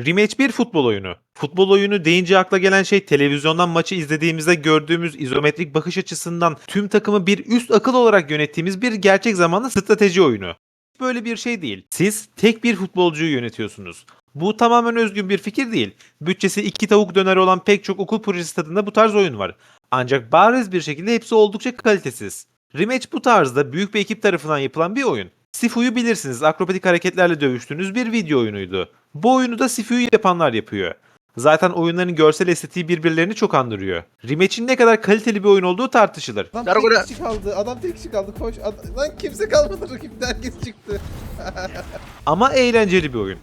Rematch bir futbol oyunu. Futbol oyunu deyince akla gelen şey televizyondan maçı izlediğimizde gördüğümüz izometrik bakış açısından tüm takımı bir üst akıl olarak yönettiğimiz bir gerçek zamanlı strateji oyunu. Böyle bir şey değil. Siz tek bir futbolcuyu yönetiyorsunuz. Bu tamamen özgün bir fikir değil. Bütçesi iki tavuk döneri olan pek çok okul projesi tadında bu tarz oyun var. Ancak bariz bir şekilde hepsi oldukça kalitesiz. Rematch bu tarzda büyük bir ekip tarafından yapılan bir oyun. Sifu'yu bilirsiniz akrobatik hareketlerle dövüştüğünüz bir video oyunuydu. Bu oyunu da Sifu'yu yapanlar yapıyor. Zaten oyunların görsel estetiği birbirlerini çok andırıyor. Rematch'in ne kadar kaliteli bir oyun olduğu tartışılır. Adam tek kişi kaldı. Adam tek kişi kaldı. Koş. Ad- Lan kimse kalmadı rakipte. Herkes çıktı. Ama eğlenceli bir oyun.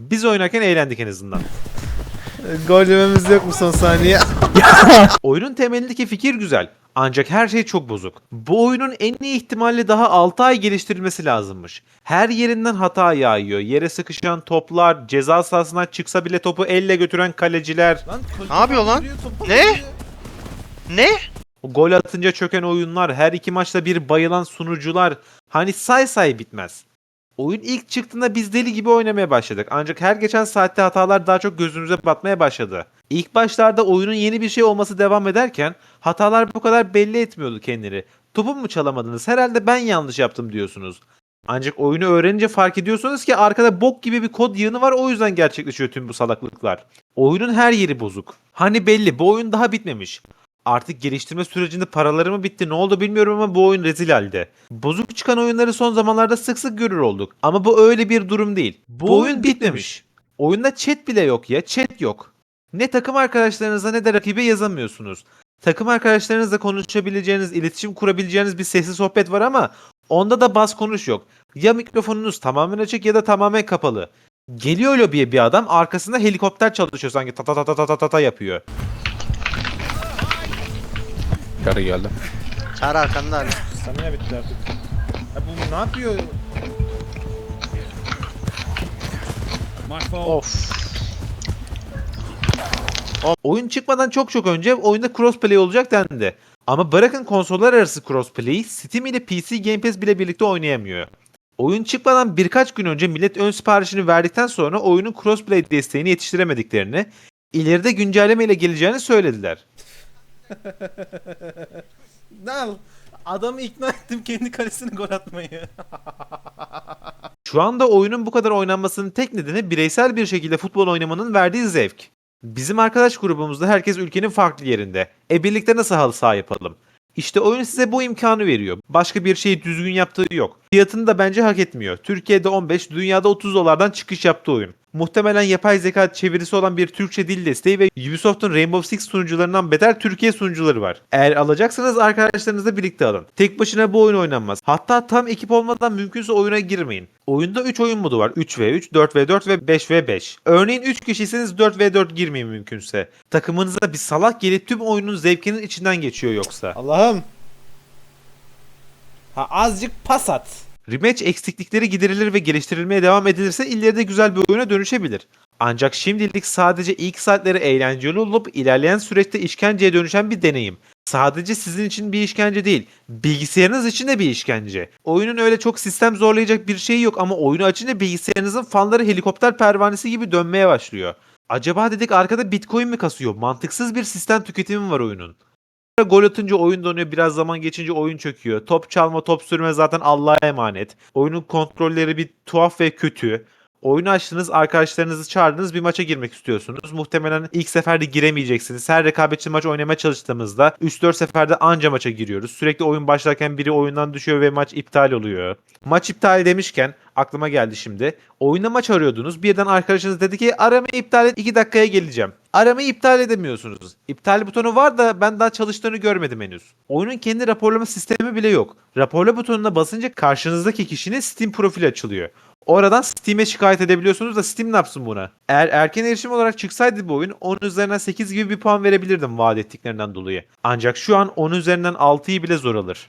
Biz oynarken eğlendik en azından. Gol yememiz yok mu son saniye? Oyunun temelindeki fikir güzel. Ancak her şey çok bozuk. Bu oyunun en iyi ihtimalle daha 6 ay geliştirilmesi lazımmış. Her yerinden hata yağıyor. Yere sıkışan toplar, ceza sahasından çıksa bile topu elle götüren kaleciler, Lan, Ne yapıyor lan? Ne? Ne? gol atınca çöken oyunlar, her iki maçta bir bayılan sunucular. Hani say say bitmez. Oyun ilk çıktığında biz deli gibi oynamaya başladık. Ancak her geçen saatte hatalar daha çok gözümüze batmaya başladı. İlk başlarda oyunun yeni bir şey olması devam ederken hatalar bu kadar belli etmiyordu kendini. Topu mu çalamadınız? Herhalde ben yanlış yaptım diyorsunuz. Ancak oyunu öğrenince fark ediyorsunuz ki arkada bok gibi bir kod yığını var o yüzden gerçekleşiyor tüm bu salaklıklar. Oyunun her yeri bozuk. Hani belli bu oyun daha bitmemiş. Artık geliştirme sürecinde paraları mı bitti ne oldu bilmiyorum ama bu oyun rezil halde. Bozuk çıkan oyunları son zamanlarda sık sık görür olduk. Ama bu öyle bir durum değil. Bu, bu oyun bitmemiş. bitmemiş. Oyunda chat bile yok ya chat yok. Ne takım arkadaşlarınıza ne de rakibe yazamıyorsunuz. Takım arkadaşlarınızla konuşabileceğiniz, iletişim kurabileceğiniz bir sesli sohbet var ama onda da bas konuş yok. Ya mikrofonunuz tamamen açık ya da tamamen kapalı. Geliyor lobiye bir adam arkasında helikopter çalışıyor sanki ta ta ta ta ta ta yapıyor. Karı geldi. Çağrı arkanda abi. Stamina bitti artık. Ya bu ne yapıyor? Of. Oyun çıkmadan çok çok önce oyunda crossplay olacak dendi. Ama bırakın konsollar arası crossplay, Steam ile PC Game Pass bile birlikte oynayamıyor. Oyun çıkmadan birkaç gün önce millet ön siparişini verdikten sonra oyunun crossplay desteğini yetiştiremediklerini, ileride güncelleme ile geleceğini söylediler. Al. Adamı ikna ettim kendi kalesine gol atmayı. Şu anda oyunun bu kadar oynanmasının tek nedeni bireysel bir şekilde futbol oynamanın verdiği zevk. Bizim arkadaş grubumuzda herkes ülkenin farklı yerinde. E birlikte nasıl halı saha yapalım? İşte oyun size bu imkanı veriyor. Başka bir şeyi düzgün yaptığı yok. Fiyatını da bence hak etmiyor. Türkiye'de 15, dünyada 30 dolardan çıkış yaptı oyun. Muhtemelen yapay zeka çevirisi olan bir Türkçe dil desteği ve Ubisoft'un Rainbow Six sunucularından beter Türkiye sunucuları var. Eğer alacaksanız arkadaşlarınızla birlikte alın. Tek başına bu oyun oynanmaz. Hatta tam ekip olmadan mümkünse oyuna girmeyin. Oyunda 3 oyun modu var. 3v3, 4v4 ve 5v5. Örneğin 3 kişiyseniz 4v4 girmeyin mümkünse. Takımınıza bir salak gelip tüm oyunun zevkinin içinden geçiyor yoksa. Allah'ım. Ha azıcık pas at. Rematch eksiklikleri giderilir ve geliştirilmeye devam edilirse ileride güzel bir oyuna dönüşebilir. Ancak şimdilik sadece ilk saatleri eğlenceli olup ilerleyen süreçte işkenceye dönüşen bir deneyim. Sadece sizin için bir işkence değil, bilgisayarınız için de bir işkence. Oyunun öyle çok sistem zorlayacak bir şeyi yok ama oyunu açınca bilgisayarınızın fanları helikopter pervanesi gibi dönmeye başlıyor. Acaba dedik arkada bitcoin mi kasıyor? Mantıksız bir sistem tüketimi var oyunun. Gol atınca oyun donuyor, biraz zaman geçince oyun çöküyor. Top çalma, top sürme zaten Allah'a emanet. Oyunun kontrolleri bir tuhaf ve kötü. Oyunu açtınız, arkadaşlarınızı çağırdınız, bir maça girmek istiyorsunuz. Muhtemelen ilk seferde giremeyeceksiniz. Her rekabetçi maç oynamaya çalıştığımızda 3-4 seferde anca maça giriyoruz. Sürekli oyun başlarken biri oyundan düşüyor ve maç iptal oluyor. Maç iptal demişken aklıma geldi şimdi. Oyunda maç arıyordunuz. Birden arkadaşınız dedi ki aramayı iptal et 2 dakikaya geleceğim. Aramayı iptal edemiyorsunuz. İptal butonu var da ben daha çalıştığını görmedim henüz. Oyunun kendi raporlama sistemi bile yok. Raporla butonuna basınca karşınızdaki kişinin Steam profili açılıyor. Oradan Steam'e şikayet edebiliyorsunuz da Steam ne yapsın buna? Eğer erken erişim olarak çıksaydı bu oyun 10 üzerinden 8 gibi bir puan verebilirdim vaat ettiklerinden dolayı. Ancak şu an 10 üzerinden 6'yı bile zor alır.